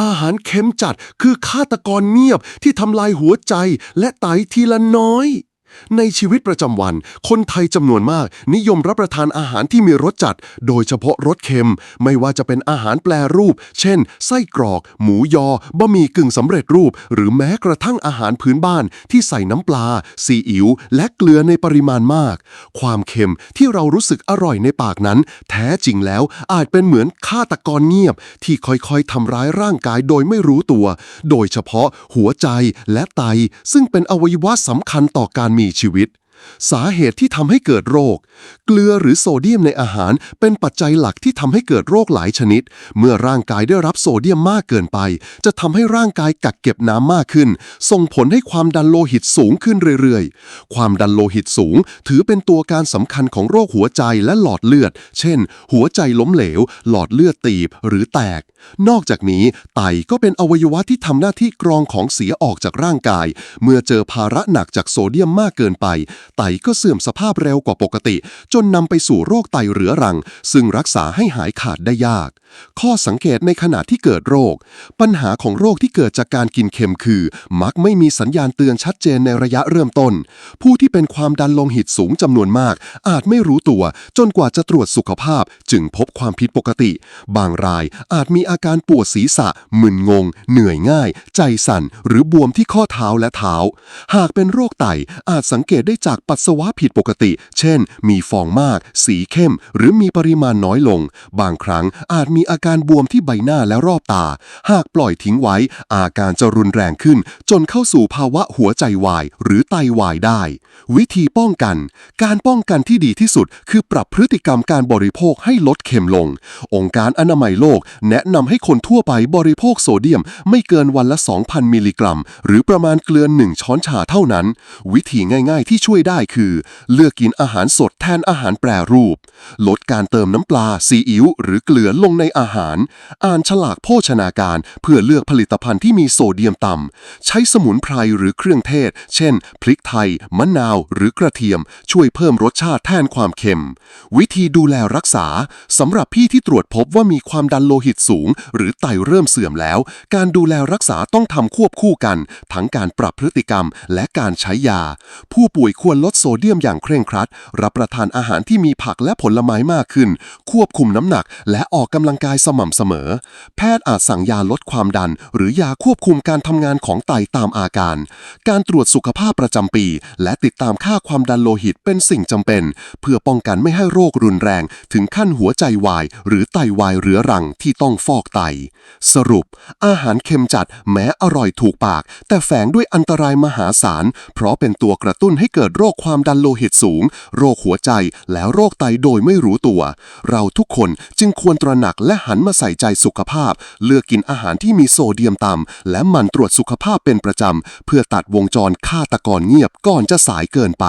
อาหารเค็มจัดคือฆาตกรเงียบที่ทำลายหัวใจและไตทีละน้อย ในชีวิตประจำวัน คนไทยจำนวนมาก นิยมรับประทานอาหารที่มีรสจัด โดยเฉพาะรสเค็ม ไม่ว่าจะเป็นอาหารแปรรูป เช่น ไส้กรอก หมูยอบะหมี่กึ่งสำเร็จรูป หรือแม้กระทั่งอาหารพื้นบ้านที่ใส่น้ำปลา ซีอิ๊วและเกลือในปริมาณมาก ความเค็มที่เรารู้สึกอร่อยในปากนั้น แท้จริงแล้วอาจเป็นเหมือนฆาตกรเงียบ ที่ค่อยๆทำร้ายร่างกายโดยไม่รู้ตัว โดยเฉพาะหัวใจและไต ซึ่งเป็นอวัยวะสำคัญต่อการมีชีวิต สาเหตุที่ทำให้เกิดโรค เกลือหรือโซเดียมในอาหารเป็นปัจจัยหลักที่ทำให้เกิดโรคหลายชนิด เมื่อร่างกายได้รับโซเดียมมากเกินไป จะทำให้ร่างกายกักเก็บน้ำมากขึ้น ส่งผลให้ความดันโลหิตสูงขึ้นเรื่อยๆ ความดันโลหิตสูง ถือเป็นตัวการสำคัญของโรคหัวใจและหลอดเลือด เช่น หัวใจล้มเหลว หลอดเลือดตีบหรือแตก นอกจากนี้ ไตก็เป็นอวัยวะที่ทำหน้าที่กรองของเสียออกจากร่างกาย เมื่อเจอภาระหนักจากโซเดียมมากเกินไป ไตก็เสื่อมสภาพเร็วกว่าปกติ จนนำไปสู่โรคไตเรื้อรัง ซึ่งรักษาให้หายขาดได้ยากข้อสังเกตในขณะที่เกิดโรค ปัญหาของโรคที่เกิดจากการกินเค็มคือ มักไม่มีสัญญาณเตือนชัดเจนในระยะเริ่มต้น ผู้ที่เป็นความดันโลหิตสูงจำนวนมาก อาจไม่รู้ตัว จนกว่าจะตรวจสุขภาพ จึงพบความผิดปกติ บางรายอาจมีอาการปวดศีรษะ มึนงง เหนื่อยง่าย ใจสั่น หรือบวมที่ข้อเท้าและเท้า หากเป็นโรคไตอาจสังเกตได้จากปัสสาวะผิดปกติ เช่น มีฟองมาก สีเข้ม หรือมีปริมาณน้อยลง บางครั้งอาจมีีอาการบวมที่ใบหน้าและรอบตา หากปล่อยทิ้งไว้ อาการจะรุนแรงขึ้น จนเข้าสู่ภาวะหัวใจวาย หรือไตวายได้ วิธีป้องกัน การป้องกันที่ดีที่สุด คือปรับพฤติกรรมการบริโภคให้ลดเค็มลง องค์การอนามัยโลก แนะนำให้คนทั่วไปบริโภคโซเดียม ไม่เกินวันละ 2,000 มิลลิกรัม หรือประมาณเกลือหนึ่งช้อนชาเท่านั้น วิธีง่าย ๆ ที่ช่วยได้คือ เลือกกินอาหารสดแทนอาหารแปรรูป ลดการเติมน้ำปลาซีอิ๊วหรือเกลือลงในอาหาร อ่านฉลากโภชนาการ เพื่อเลือกผลิตภัณฑ์ที่มีโซเดียมต่ำ ใช้สมุนไพรหรือเครื่องเทศ เช่น พริกไทย มะนาว หรือกระเทียม ช่วยเพิ่มรสชาติแทนความเค็ม วิธีดูแลรักษาสำหรับพี่ที่ตรวจพบว่ามีความดันโลหิตสูง หรือไตเริ่มเสื่อมแล้ว การดูแลรักษาต้องทำควบคู่กัน ทั้งการปรับพฤติกรรม และการใช้ยา ผู้ป่วยควรลดโซเดียมอย่างเคร่งครัด รับประทานอาหารที่มีผักและผลไม้มากขึ้น ควบคุมน้ำหนัก และออกกำลังกายสม่ำเสมอ แพทย์อาจสั่งยาลดความดัน หรือยาควบคุมการทำงานของไตตามอาการ การตรวจสุขภาพประจำปี และติดตามค่าความดันโลหิตเป็นสิ่งจำเป็น เพื่อป้องกันไม่ให้โรครุนแรง ถึงขั้นหัวใจวาย หรือไตวายเรื้อรังที่ต้องฟอกไต สรุป อาหารเค็มจัดแม้อร่อยถูกปาก แต่แฝงด้วยอันตรายมหาศาล เพราะเป็นตัวกระตุ้นให้เกิดโรคความดันโลหิตสูง โรคหัวใจและโรคไตโดยไม่รู้ตัว เราทุกคนจึงควรตระหนักและหันมาใส่ใจสุขภาพ เลือกกินอาหารที่มีโซเดียมต่ำและมันตรวจสุขภาพเป็นประจำ เพื่อตัดวงจรฆาตกรเงียบก่อนจะสายเกินไป